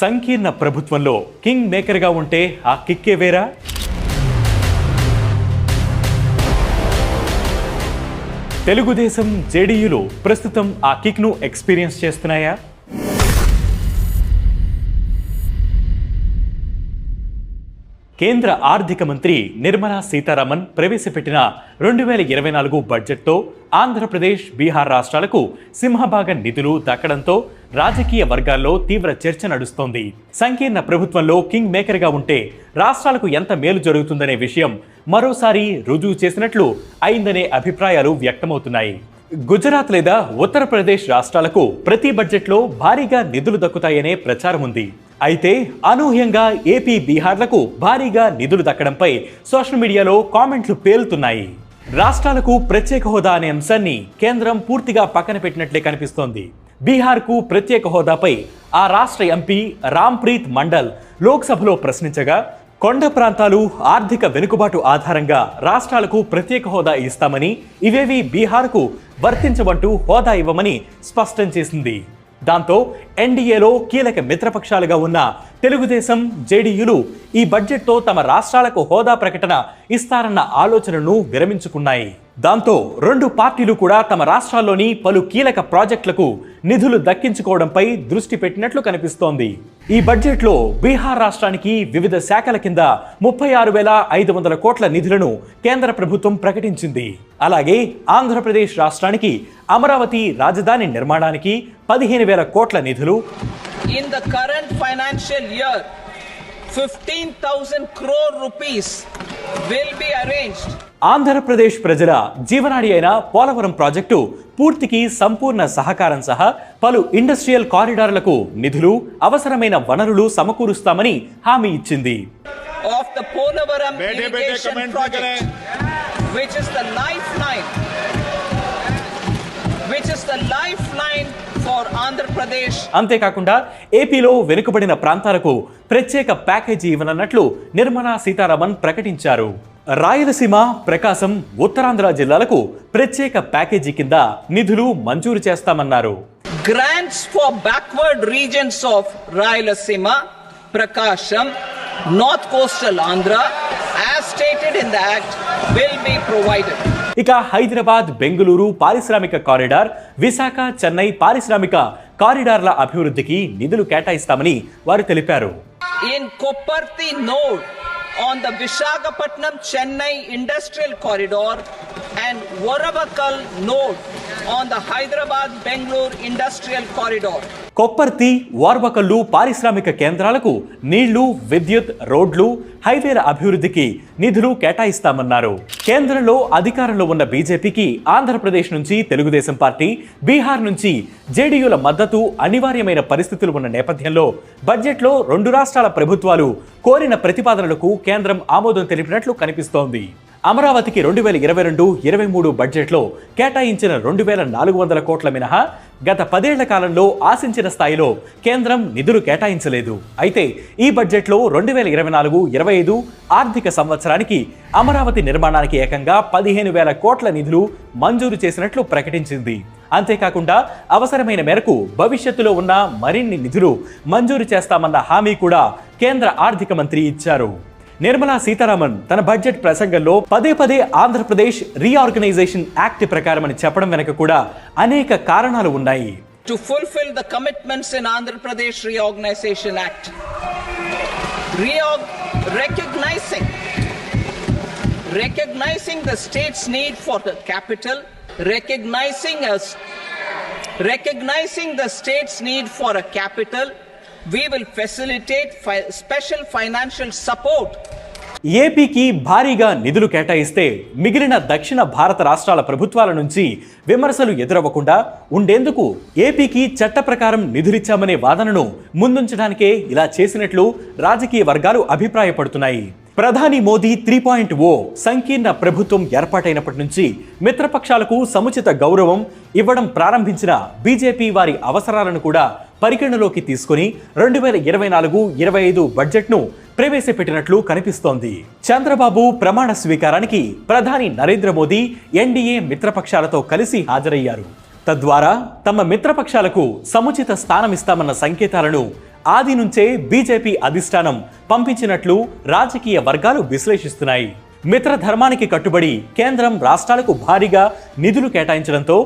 సంకీర్ణ ప్రభుత్వంలో కింగ్ మేకర్గా ఉంటే ఆ కిక్కే వేరా? తెలుగుదేశం జేడీయూలు ప్రస్తుతం ఆ కిక్ను ఎక్స్పీరియన్స్ చేస్తున్నాయా? కేంద్ర ఆర్థిక మంత్రి నిర్మలా సీతారామన్ ప్రవేశపెట్టిన రెండు వేల ఇరవై నాలుగు బడ్జెట్తో ఆంధ్రప్రదేశ్ బీహార్ రాష్ట్రాలకు సింహభాగ నిధులు దక్కడంతో రాజకీయ వర్గాల్లో తీవ్ర చర్చ నడుస్తోంది. సంకీర్ణ ప్రభుత్వంలో కింగ్ మేకర్గా ఉంటే రాష్ట్రాలకు ఎంత మేలు జరుగుతుందనే విషయం మరోసారి రుజువు చేసినట్లు అయిందనే అభిప్రాయాలు వ్యక్తమవుతున్నాయి. గుజరాత్ లేదా ఉత్తరప్రదేశ్ రాష్ట్రాలకు ప్రతి బడ్జెట్లో భారీగా నిధులు దక్కుతాయనే ప్రచారం ఉంది. అయితే అనూహ్యంగా ఏపీ బీహార్లకు భారీగా నిధులు దక్కడంపై సోషల్ మీడియాలో కామెంట్లు పేలుతున్నాయి. రాష్ట్రాలకు ప్రత్యేక హోదా అనే అంశాన్ని కేంద్రం పూర్తిగా పక్కన పెట్టినట్లే కనిపిస్తోంది. బీహార్కు ప్రత్యేక హోదాపై ఆ రాష్ట్ర ఎంపీ రామ్ప్రీత్ మండల్ లోక్సభలో ప్రశ్నించగా కొండ ప్రాంతాలు ఆర్థిక వెనుకబాటు ఆధారంగా రాష్ట్రాలకు ప్రత్యేక హోదా ఇస్తామని ఇవేవి బీహార్కు వర్తించవంటూ హోదా ఇవ్వమని స్పష్టం చేసింది. దాంతో ఎన్డీఏలో కీలక మిత్రపక్షాలుగా ఉన్న తెలుగుదేశం జేడీయూలు ఈ బడ్జెట్తో తమ రాష్ట్రాలకు హోదా ప్రకటన ఇస్తారన్న ఆలోచనను విరమించుకున్నాయి. దాంతో రెండు పార్టీలు కూడా తమ రాష్ట్రాల్లోని పలు కీలక ప్రాజెక్టులకు నిధులు దక్కించుకోవడంపై దృష్టి పెట్టినట్లు కనిపిస్తోంది. ఈ బడ్జెట్లో బీహార్ రాష్ట్రానికి వివిధ శాఖల కింద ముప్పై ఆరు వేల ఐదు వందల కోట్ల నిధులను కేంద్ర ప్రభుత్వం ప్రకటించింది. అలాగే ఆంధ్రప్రదేశ్ రాష్ట్రానికి అమరావతి రాజధాని నిర్మాణానికి పదిహేను వేల కోట్ల నిధులు నిధులు. In the current financial year fifteen thousand crore rupees will be arranged Andhra Pradesh ప్రజల జీవనాడి అయిన పోలవరం ప్రాజెక్టు పూర్తికి సంపూర్ణ సహకారం సహా పలు ఇండస్ట్రియల్ కారిడార్లకు నిధులు అవసరమైన వనరులు సమకూరుస్తామని హామీ ఇచ్చింది. Of the Polavaram Pradesh. అంతేకాకుండా ఏపీలో వెనుకబడిన ప్రాంతాలకు ప్రత్యేక ప్యాకేజీ ఇవ్వనున్నట్లు నిర్మలా సీతారామన్ ప్రకటించారు. రాయలసీమ ప్రకాశం ఉత్తరాంధ్ర జిల్లాలకు ప్రత్యేక ప్యాకేజీ కింద నిధులు మంజూరు చేస్తామన్నారు. For backward regions of Rayalaseema, Prakasham, North Coastal Andhra, as Act, will be provided. ఇక హైదరాబాద్ బెంగళూరు పారిశ్రామిక కారిడార్ విశాఖ చెన్నై పారిశ్రామిక కారిడార్ల అభివృద్ధికి నిధులు కేటాయిస్తామని వారు తెలిపారు In Koparthi node on the Visakhapatnam Chennai Industrial Corridor and Varavakal node on the Hyderabad Bangalore Industrial Corridor. Kopparthi Orvakallu పారిశ్రామిక కేంద్రాలకు నీళ్ళు విద్యుత్ రోడ్లు హైవేల అభివృద్ధికి నిధులు కేటాయిస్తామన్నారు. కేంద్రంలో అధికారంలో ఉన్న బీజేపీకి ఆంధ్రప్రదేశ్ నుంచి తెలుగుదేశం పార్టీ బీహార్ నుంచి జేడీయూల మద్దతు అనివార్యమైన పరిస్థితులు ఉన్న నేపథ్యంలో బడ్జెట్లో రెండు రాష్ట్రాల ప్రభుత్వాలు కోరిన ప్రతిపాదనలకు కేంద్రం ఆమోదం తెలిపినట్లు కనిపిస్తోంది. అమరావతికి రెండు వేల ఇరవై రెండు ఇరవై మూడు బడ్జెట్లో కేటాయించిన రెండు వేల నాలుగు వందల కోట్ల మినహా గత పదేళ్ళ కాలంలో ఆశించిన స్థాయిలో కేంద్రం నిధులు కేటాయించలేదు. అయితే ఈ బడ్జెట్లో రెండు వేల ఇరవై నాలుగు ఇరవై ఐదు ఆర్థిక సంవత్సరానికి అమరావతి నిర్మాణానికి ఏకంగా పదిహేను వేల కోట్ల నిధులు మంజూరు చేసినట్లు ప్రకటించింది. అంతేకాకుండా అవసరమైన మేరకు భవిష్యత్తులో ఉన్న మరిన్ని నిధులు మంజూరు చేస్తామన్న హామీ కూడా కేంద్ర ఆర్థిక మంత్రి ఇచ్చారు. నిర్మలా సీతారామన్ తన బడ్జెట్ ప్రసంగంలో పదే పదే ఆంధ్రప్రదేశ్ రీఆర్గనైజేషన్ యాక్ట్ ప్రకారం అని చెప్పడం వెనక కూడా అనేక కారణాలు ఉన్నాయి to fulfil the commitments in Andhra Pradesh reorganisation act recognizing recognising the state's need for the capital recognising us recognizing the state's need for a we will facilitate fi- special financial support. ఏపీకి భారీగా నిధులు కేటాయిస్తే మిగిలిన దక్షిణ భారత రాష్ట్రాల ప్రభుత్వాల నుంచి విమర్శలు ఎదురవ్వకుండా ఉండేందుకు ఏపీకి చట్ట ప్రకారం నిధులిచ్చామనే వాదనను ముందుంచడానికే ఇలా చేసినట్లు రాజకీయ వర్గాలు అభిప్రాయపడుతున్నాయి. ప్రధాని మోదీ త్రీ పాయింట్ ఓ సంకీర్ణ ప్రభుత్వం ఏర్పాటైనప్పటి నుంచి మిత్రపక్షాలకు సముచిత గౌరవం ఇవ్వడం ప్రారంభించిన బీజేపీ వారి అవసరాలను కూడా పరిగణలోకి తీసుకుని రెండు వేల ఇరవై నాలుగు ఇరవై ఐదు బడ్జెట్ను ప్రవేశపెట్టినట్లు కనిపిస్తోంది. చంద్రబాబు ప్రమాణ స్వీకారానికి ప్రధాని నరేంద్ర మోదీ ఎన్డీఏ మిత్రపక్షాలతో కలిసి హాజరయ్యారు. తద్వారా తమ మిత్రపక్షాలకు సముచిత స్థానమిస్తామన్న సంకేతాలను ఆది నుంచే బీజేపీ అధిష్టానం పంపించినట్లు రాజకీయ వర్గాలు విశ్లేషిస్తున్నాయి. మిత్రధర్మానికి కట్టుబడి కేంద్రం రాష్ట్రాలకు భారీగా నిధులు కేటాయించడంతో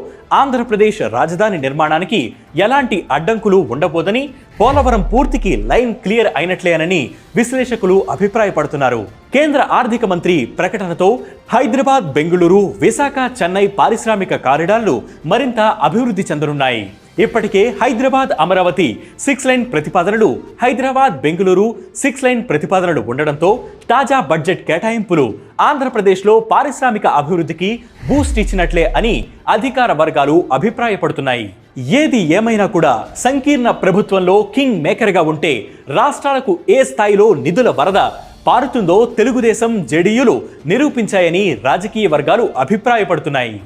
ఆంధ్రప్రదేశ్ రాజధాని నిర్మాణానికి ఎలాంటి అడ్డంకులు ఉండబోదని పోలవరం పూర్తికి లైన్ క్లియర్ అయినట్లేనని విశ్లేషకులు అభిప్రాయపడుతున్నారు. కేంద్ర ఆర్థిక మంత్రి ప్రకటనతో హైదరాబాద్ బెంగళూరు విశాఖ చెన్నై పారిశ్రామిక కారిడార్లు మరింత అభివృద్ధి చెందనున్నాయి. ఇప్పటికే హైదరాబాద్ అమరావతి సిక్స్ లైన్ ప్రతిపాదనలు హైదరాబాద్ బెంగళూరు సిక్స్ లైన్ ప్రతిపాదనలు ఉండడంతో తాజా బడ్జెట్ కేటాయింపులు ఆంధ్రప్రదేశ్లో పారిశ్రామిక అభివృద్ధికి బూస్ట్ ఇచ్చినట్లే అని అధికార వర్గాలు అభిప్రాయపడుతున్నాయి. ఏది ఏమైనా కూడా సంకీర్ణ ప్రభుత్వంలో కింగ్ మేకర్గా ఉంటే రాష్ట్రాలకు ఏ స్థాయిలో నిధుల వరద పారుతుందో తెలుగుదేశం జేడీయూలు నిరూపించాయని రాజకీయ వర్గాలు అభిప్రాయపడుతున్నాయి.